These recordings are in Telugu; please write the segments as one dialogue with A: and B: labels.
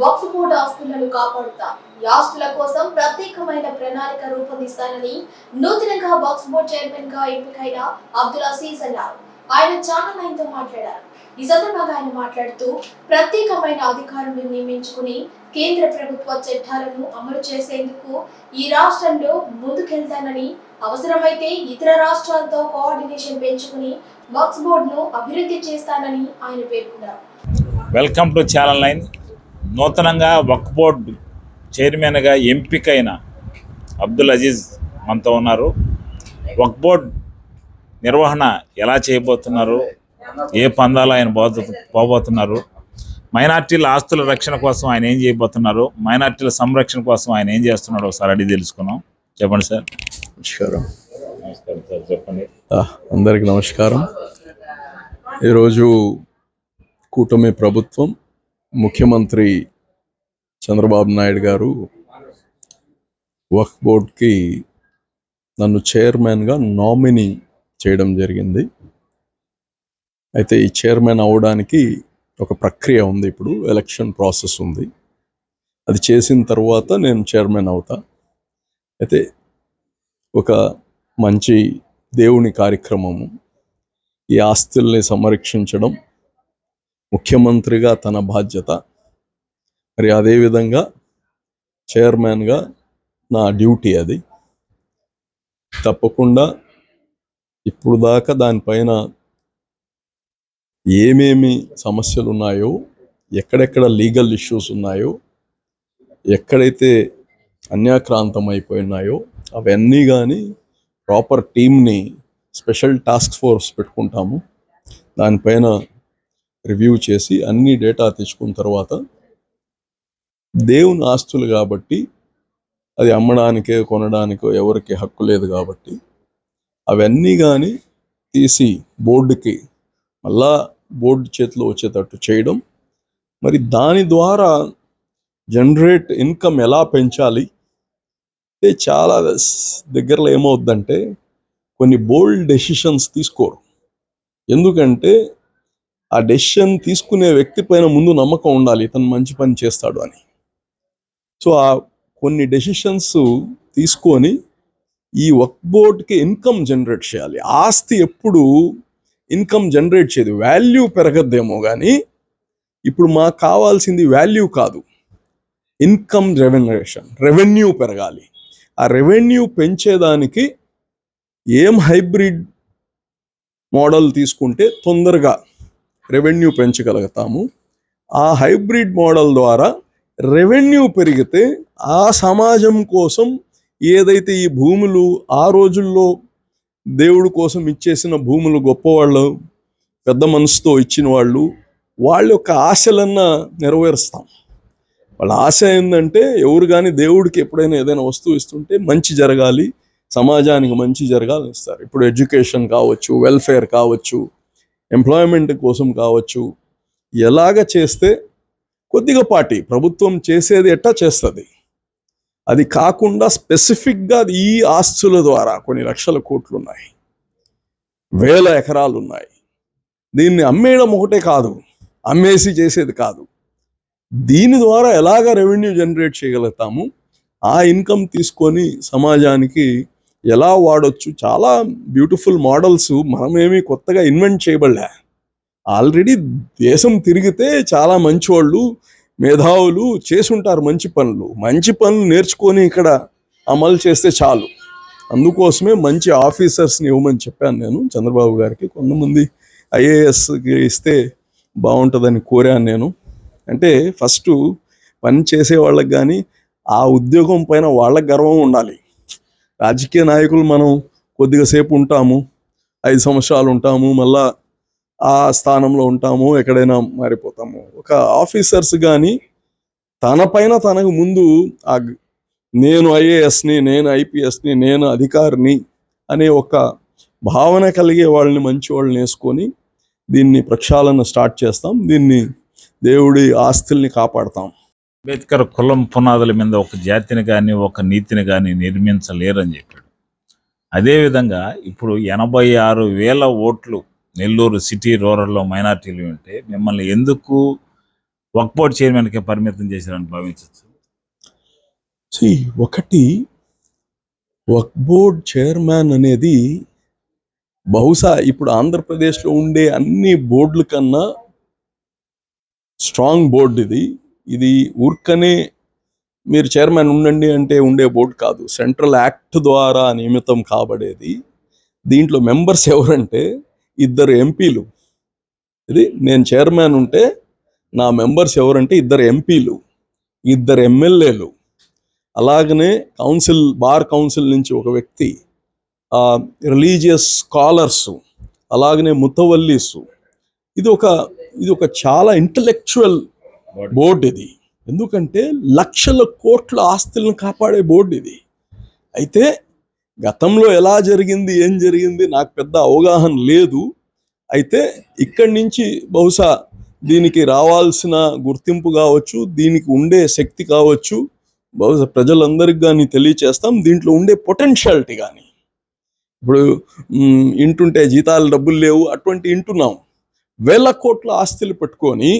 A: వక్ఫ్ బోర్డు ఆస్తులను కాపాడుతా. ఈ ఆస్తుల కోసం ప్రత్యేకమైన ప్రణాళిక రూపొందిస్తానని నూతనంగా వక్ఫ్ బోర్డు చైర్మన్గా ఎంపికైన అబ్దుల్ అసీజ్ అన్నారు. ఆయన ఛానల్ నైన్తో మాట్లాడారు. ఈ సందర్భంగా ఆయన మాట్లాడుతూ ప్రత్యేకమైన అధికారులను నియమించుకుని కేంద్ర ప్రభుత్వ చట్టాలను అమలు చేసేందుకు ఈ రాష్ట్రంలో ముందుకెళ్తానని అవసరమైతే ఇతర రాష్ట్రాలతో కోఆర్డినేషన్ పెంచుకుని వక్ఫ్ బోర్డును అభివృద్ధి చేస్తానని ఆయన పేర్కొన్నారు.
B: వెల్కమ్ టు ఛానల్ నైన్ నూతనంగా వక్ బోర్డ్ చైర్మన్గా ఎంపికైన అబ్దుల్ అజీజ్ మనతో ఉన్నారు. వక్ బోర్డ్ నిర్వహణ ఎలా చేయబోతున్నారు? ఏ పందాలు ఆయన పోబోతున్నారు? మైనార్టీల ఆస్తుల రక్షణ కోసం ఆయన ఏం చేయబోతున్నారు? మైనార్టీల సంరక్షణ కోసం ఆయన ఏం చేస్తున్నాడు ఒకసారి అడిగి తెలుసుకున్నాం చెప్పండి సార్.
C: నమస్కారం.
B: నమస్కారం సార్ చెప్పండి.
C: అందరికీ నమస్కారం. ఈరోజు కూటమి ప్రభుత్వం ముఖ్యమంత్రి చంద్రబాబు నాయుడు గారు వక్ఫ్ బోర్డ్కి నన్ను చైర్మన్గా నామినీ చేయడం జరిగింది. అయితే ఈ చైర్మన్ అవడానికి ఒక ప్రక్రియ ఉంది ఇప్పుడు ఎలక్షన్ ప్రాసెస్ ఉంది. అది చేసిన తర్వాత నేను చైర్మన్ అవుతా. అయితే ఒక మంచి దేవుని కార్యక్రమము ఈ ఆస్తుల్ని సంరక్షించడం ముఖ్యమంత్రిగా తన బాధ్యత మరి అదేవిధంగా చైర్మన్గా నా డ్యూటీ అది. తప్పకుండా ఇప్పుడు దాకా దానిపైన ఏమేమి సమస్యలు ఉన్నాయో ఎక్కడెక్కడ లీగల్ ఇష్యూస్ ఉన్నాయో ఎక్కడైతే అన్యాక్రాంతం అయిపోయినాయో అవన్నీ కానీ ప్రాపర్ టీమ్ని స్పెషల్ టాస్క్ ఫోర్స్ పెట్టుకుంటాము. దానిపైన రివ్యూ చేసి అన్ని డేటా తెచ్చుకున్న తర్వాత దేవుని ఆస్తులు కాబట్టి అది అమ్మడానికే కొనడానికో ఎవరికి హక్కు లేదు కాబట్టి అవన్నీ కానీ తీసి బోర్డుకి మళ్ళా బోర్డు చేతిలో వచ్చేటట్టు చేయడం. మరి దాని ద్వారా జనరేట్ ఇన్కమ్ ఎలా పెంచాలి? అంటే చాలా దగ్గరలో ఏమవుద్దంటే కొన్ని బోల్డ్ డెసిషన్స్ తీసుకోరు. ఎందుకంటే ఆ డెసిషన్ తీసుకునే వ్యక్తి పైన ముందు నమ్మకం ఉండాలి ఇతను మంచి పని చేస్తాడు అని. సో ఆ కొన్ని డెసిషన్స్ తీసుకొని ఈ వర్క్ బోర్డ్కి ఇన్కమ్ జనరేట్ చేయాలి. ఆస్తి ఎప్పుడు ఇన్కమ్ జనరేట్ చేయదు. వాల్యూ పెరగద్దేమో కానీ ఇప్పుడు మాకు కావాల్సింది వాల్యూ కాదు. ఇన్కమ్ రెవెన్యూషన్ రెవెన్యూ పెరగాలి. ఆ రెవెన్యూ పెంచేదానికి ఏం హైబ్రిడ్ మోడల్ తీసుకుంటే తొందరగా రెవెన్యూ పెంచగలుగుతాము. ఆ హైబ్రిడ్ మోడల్ ద్వారా రెవెన్యూ పెరిగితే ఆ సమాజం కోసం ఏదైతే ఈ భూములు ఆ రోజుల్లో దేవుడి కోసం ఇచ్చేసిన భూములు గొప్పవాళ్ళు పెద్ద మనసుతో ఇచ్చిన వాళ్ళు వాళ్ళ యొక్క ఆశలన్నా నెరవేరుస్తాం. వాళ్ళ ఆశ ఏంటంటే ఎవరు కానీ దేవుడికి ఎప్పుడైనా ఏదైనా వస్తువు ఇస్తుంటే మంచి జరగాలి సమాజానికి మంచి జరగాలని ఇస్తారు. ఇప్పుడు ఎడ్యుకేషన్ కావచ్చు వెల్ఫేర్ కావచ్చు ఎంప్లాయ్మెంట్ కోసం కావచ్చు ఎలాగ చేస్తే కొద్దిగా పాటి. ప్రభుత్వం చేసేది ఎట్టా చేస్తుంది. అది కాకుండా స్పెసిఫిక్గా ఈ ఆస్తుల ద్వారా కొన్ని లక్షల కోట్లు ఉన్నాయి వేల ఎకరాలు ఉన్నాయి దీన్ని అమ్మేయడం ఒకటే కాదు. అమ్మేసి చేసేది కాదు. దీని ద్వారా ఎలాగ రెవెన్యూ జనరేట్ చేయగలుగుతాము? ఆ ఇన్కమ్ తీసుకొని సమాజానికి ఎలా వాడొచ్చు? చాలా బ్యూటిఫుల్ మోడల్స్ మనమేమి కొత్తగా ఇన్వెంట్ చేయబడలే. ఆల్రెడీ దేశం తిరిగితే చాలా మంచి వాళ్ళు మేధావులు చేసుంటారు మంచి పనులు. మంచి పనులు నేర్చుకొని ఇక్కడ అమలు చేస్తే చాలు. అందుకోసమే మంచి ఆఫీసర్స్ని ఇవ్వమని చెప్పాను నేను చంద్రబాబు గారికి. కొంతమంది ఐఏఎస్కి ఇస్తే బాగుంటుందని కోరాను నేను. అంటే ఫస్ట్ పని చేసే వాళ్ళకి కానీ ఆ ఉద్యోగం పైన వాళ్ళకి గర్వం ఉండాలి. రాజకీయ నాయకులు మనం కొద్దిగా సేపు ఉంటాము ఐదు సంవత్సరాలు ఉంటాము మళ్ళా ఆ స్థానంలో ఉంటాము ఎక్కడైనా మారిపోతాము. ఒక ఆఫీసర్స్ కానీ తన పైన తనకు ముందు ఆ నేను ఐఏఎస్ని నేను ఐపీఎస్ని నేను అధికారిని అనే ఒక భావన కలిగే వాళ్ళని మంచి వాళ్ళని వేసుకొని దీన్ని ప్రక్షాళన స్టార్ట్ చేస్తాం. దీన్ని దేవుడి ఆస్తుల్ని కాపాడతాం.
B: అంబేద్కర్ కులం పునాదుల మీద ఒక జాతిని కానీ ఒక నీతిని కానీ నిర్మించలేరని చెప్పాడు. అదేవిధంగా ఇప్పుడు ఎనభై ఆరు వేల ఓట్లు నెల్లూరు సిటీ రూరల్లో మైనార్టీలు ఉంటే మిమ్మల్ని ఎందుకు వక్ బోర్డ్ చైర్మన్కే పరిమితం చేశారని భావించవచ్చు
C: ఒకటి వక్ బోర్డ్ చైర్మన్ అనేది బహుశా ఇప్పుడు ఆంధ్రప్రదేశ్లో ఉండే అన్ని బోర్డుల కన్నా స్ట్రాంగ్ బోర్డు ఇది. ఇది ఊర్కనే మీరు చైర్మన్ ఉండండి అంటే ఉండే బోర్డు కాదు. సెంట్రల్ యాక్ట్ ద్వారా నియమితం కాబడేది. దీంట్లో మెంబర్స్ ఎవరంటే ఇద్దరు ఎంపీలు. ఇది నేను చైర్మన్ ఉంటే నా మెంబర్స్ ఎవరంటే ఇద్దరు ఎంపీలు ఇద్దరు ఎమ్మెల్యేలు. అలాగనే కౌన్సిల్ బార్ కౌన్సిల్ నుంచి ఒక వ్యక్తి రిలీజియస్ స్కాలర్స్ అలాగనే ముతవల్లీస్ ఇది ఒక ఇది ఒక చాలా ఇంటలెక్చువల్ బోర్డు ఇది. ఎందుకంటే లక్షల కోట్ల ఆస్తులను కాపాడే బోర్డు ఇది. అయితే గతంలో ఎలా జరిగింది ఏం జరిగింది నాకు పెద్ద అవగాహన లేదు. అయితే ఇక్కడి నుంచి బహుశా దీనికి రావాల్సిన గుర్తింపు కావచ్చు దీనికి ఉండే శక్తి కావచ్చు బహుశా ప్రజలందరికీ కానీ తెలియచేస్తాం. దీంట్లో ఉండే పొటెన్షియాలిటీ కానీ ఇప్పుడు ఇంటుంటే జీతాలు డబ్బులు లేవు అటువంటి ఇంటున్నాం. వేల కోట్ల ఆస్తులు పెట్టుకొని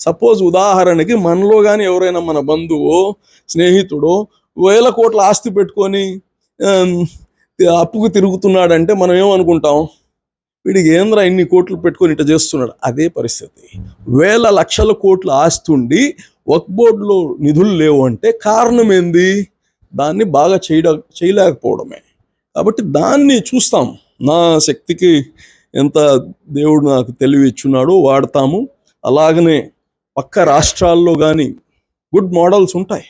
C: సపోజ్ ఉదాహరణకి మనలో కానీ ఎవరైనా మన బంధువో స్నేహితుడో వేల కోట్ల ఆస్తి పెట్టుకొని అప్పుకు తిరుగుతున్నాడంటే మనం ఏమనుకుంటాం? వీడికి ఏంద్రా ఇన్ని కోట్లు పెట్టుకొని ఇట్లా చేస్తున్నాడు? అదే పరిస్థితి. వేల లక్షల కోట్లు ఆస్తి ఉండి వక్ బోర్డులో నిధులు లేవు అంటే కారణం ఏంది? దాన్ని బాగా చేయడ చేయలేకపోవడమే. కాబట్టి దాన్ని చూస్తాం. నా శక్తికి ఎంత దేవుడు నాకు తెలివి ఇచ్చున్నాడో వాడతాము. అలాగనే పక్క రాష్ట్రాల్లో కానీ గుడ్ మోడల్స్ ఉంటాయి.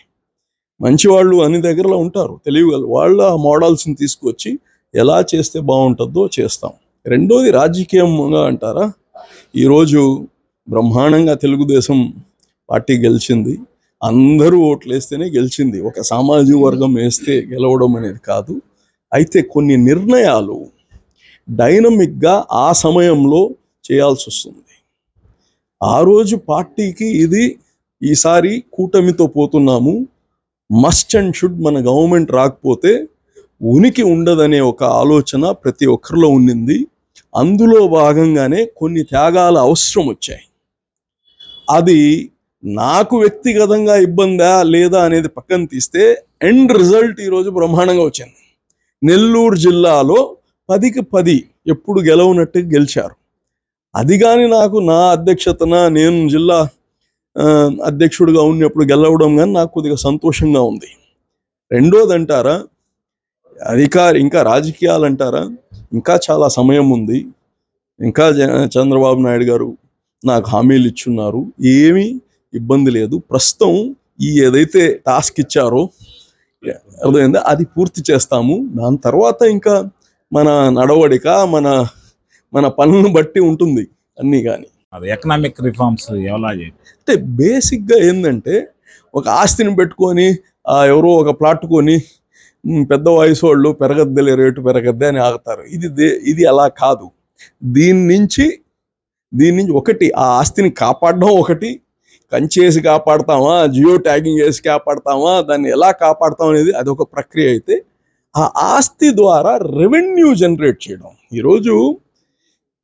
C: మంచి వాళ్ళు అన్ని దగ్గరలో ఉంటారు. తెలియగల వాళ్ళ మోడల్స్ని తీసుకొచ్చి ఎలా చేస్తే బాగుంటుందో చేస్తాం. రెండోది రాజకీయంగా అంటారా? ఈరోజు బ్రహ్మాండంగా తెలుగుదేశం పార్టీ గెలిచింది. అందరూ ఓట్లు వేస్తేనే గెలిచింది. ఒక సామాజిక వర్గం వేస్తే గెలవడం అనేది కాదు. అయితే కొన్ని నిర్ణయాలు డైనమిక్గా ఆ సమయంలో చేయాల్సి వస్తుంది. ఆ రోజు పార్టీకి ఇది ఈసారి కూటమితో పోతున్నాము. మస్ట్ అండ్ షుడ్ మన గవర్నమెంట్ రాకపోతే ఉనికి ఉండదనే ఒక ఆలోచన ప్రతి ఒక్కరిలో ఉండింది. అందులో భాగంగానే కొన్ని త్యాగాల అవసరం వచ్చాయి. అది నాకు వ్యక్తిగతంగా ఇబ్బందా లేదా అనేది పక్కన తీస్తే ఎండ్ రిజల్ట్ ఈరోజు బ్రహ్మాండంగా వచ్చింది. నెల్లూరు జిల్లాలో పదికి పది ఎప్పుడు గెలవనట్టు గెలిచారు. అది కానీ నాకు నా అధ్యక్షతన నేను జిల్లా అధ్యక్షుడిగా ఉన్నప్పుడు గెలవడం కానీ నాకు కొద్దిగా సంతోషంగా ఉంది. రెండోది అంటారా అధికారి ఇంకా రాజకీయాలు అంటారా ఇంకా చాలా సమయం ఉంది. ఇంకా చంద్రబాబు నాయుడు గారు నాకు హామీలు ఇచ్చున్నారు. ఏమీ ఇబ్బంది లేదు. ప్రస్తుతం ఈ ఏదైతే టాస్క్ ఇచ్చారో అర్థమైందా? అది పూర్తి చేస్తాము. దాని తర్వాత ఇంకా మన నడవడిక మన మన పనులను బట్టి ఉంటుంది అన్నీ కానీ.
B: అది ఎకనామిక్ రిఫార్మ్స్ ఎలా చేయాలి?
C: అంటే బేసిక్గా ఏంటంటే ఒక ఆస్తిని పెట్టుకొని ఎవరో ఒక ప్లాట్ కొని పెద్ద వయసు వాళ్ళు పెరగద్దులే రేటు పెరగద్దే అని ఆగుతారు. ఇది దే- ఇది అలా కాదు. దీని నుంచి దీని నుంచి ఒకటి ఆ ఆస్తిని కాపాడడం ఒకటి కంచేసి కాపాడతామా జియో ట్యాగింగ్ వేసి కాపాడతామా దాన్ని ఎలా కాపాడతాం అనేది అదొక ప్రక్రియ అయితే ఆ ఆస్తి ద్వారా రెవెన్యూ జనరేట్ చేయడం. ఈరోజు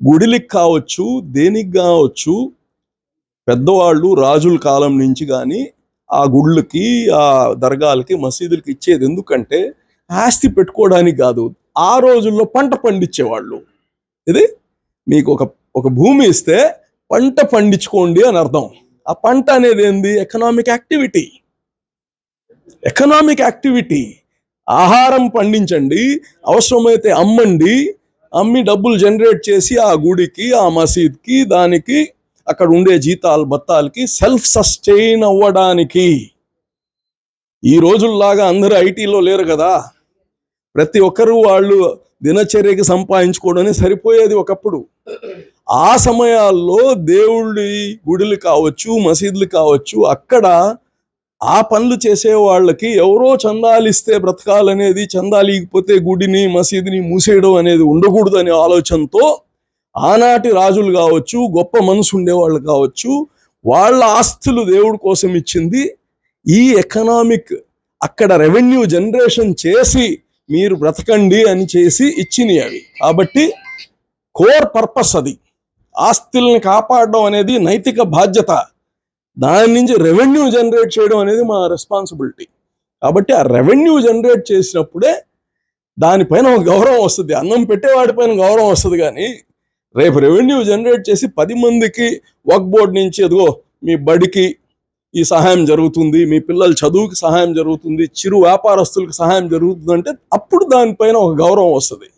C: గుడిలికి కావచ్చు దేనికి కావచ్చు పెద్దవాళ్ళు రాజుల కాలం నుంచి కానీ ఆ గుళ్ళకి ఆ దర్గాలకి మసీదులకి ఇచ్చేది ఎందుకంటే ఆస్తి పెట్టుకోవడానికి కాదు. ఆ రోజుల్లో పంట పండించేవాళ్ళు. ఇది మీకు ఒక ఒక భూమి ఇస్తే పంట పండించుకోండి అని అర్థం. ఆ పంట అనేది ఏంది? Economic activity. Economic activity. ఆహారం పండించండి అవసరమైతే అమ్మండి అమ్మి డబ్బులు జనరేట్ చేసి ఆ గుడికి ఆ మసీద్కి దానికి అక్కడ ఉండే జీతాలు బత్తాలకి సెల్ఫ్ సస్టైన్ అవ్వడానికి. ఈ రోజుల్లాగా అందరూ ఐటీలో లేరు కదా. ప్రతి ఒక్కరూ వాళ్ళు దినచర్యకి సంపాదించుకోవడమే సరిపోయేది ఒకప్పుడు. ఆ సమయాల్లో దేవుడి గుడులు కావచ్చు మసీదులు కావచ్చు అక్కడ ఆ పనులు చేసే వాళ్ళకి ఎవరో చందాలిస్తే బ్రతకాలనేది చందాలిగిపోతే గుడిని మసీదుని మూసేయడం అనేది ఉండకూడదు అనే ఆలోచనతో ఆనాటి రాజులు కావచ్చు గొప్ప మనసు ఉండేవాళ్ళు కావచ్చు వాళ్ళ ఆస్తులు దేవుడి కోసం ఇచ్చింది ఈ ఎకనామిక్ అక్కడ రెవెన్యూ జనరేషన్ చేసి మీరు బ్రతకండి అని చేసి ఇచ్చినవి అవి. కాబట్టి కోర్ పర్పస్ అది. ఆస్తుల్ని కాపాడడం అనేది నైతిక బాధ్యత. దాని నుంచి రెవెన్యూ జనరేట్ చేయడం అనేది మా రెస్పాన్సిబిలిటీ కాబట్టి ఆ రెవెన్యూ జనరేట్ చేసినప్పుడే దానిపైన ఒక గౌరవం వస్తుంది. అన్నం పెట్టేవాడిపైన గౌరవం వస్తుంది కానీ రేపు రెవెన్యూ జనరేట్ చేసి పది మందికి వర్క్ బోర్డ్ నుంచి ఎదుగో మీ బడికి ఈ సహాయం జరుగుతుంది మీ పిల్లల చదువుకి సహాయం జరుగుతుంది చిరు వ్యాపారస్తులకు సహాయం జరుగుతుంది అంటే అప్పుడు దానిపైన ఒక గౌరవం వస్తుంది.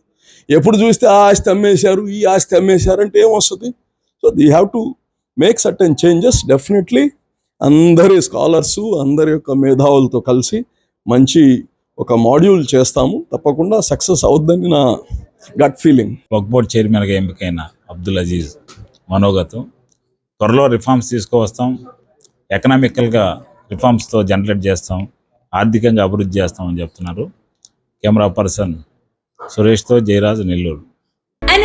C: ఎప్పుడు చూస్తే ఆ ఆస్తి అమ్మేశారు ఈ ఆస్తి అమ్మేశారు అంటే ఏం వస్తుంది? So they have to make certain changes definitely అందరి స్కాలర్స్ అందరి యొక్క మేధావులతో కలిసి మంచి ఒక మాడ్యూల్ చేస్తాము. తప్పకుండా సక్సెస్ అవుద్దని నా గట్ ఫీలింగ్
B: వర్క్ బోర్డ్ చైర్మన్గా ఎంపికైన అబ్దుల్ అజీజ్ మనోగతం. త్వరలో రిఫార్మ్స్ తీసుకువస్తాం. ఎకనామికల్గా రిఫార్మ్స్తో జనరేట్ చేస్తాం. ఆర్థికంగా అభివృద్ధి చేస్తామని చెప్తున్నారు. Camera person సురేష్తో Jayaraj Nellore.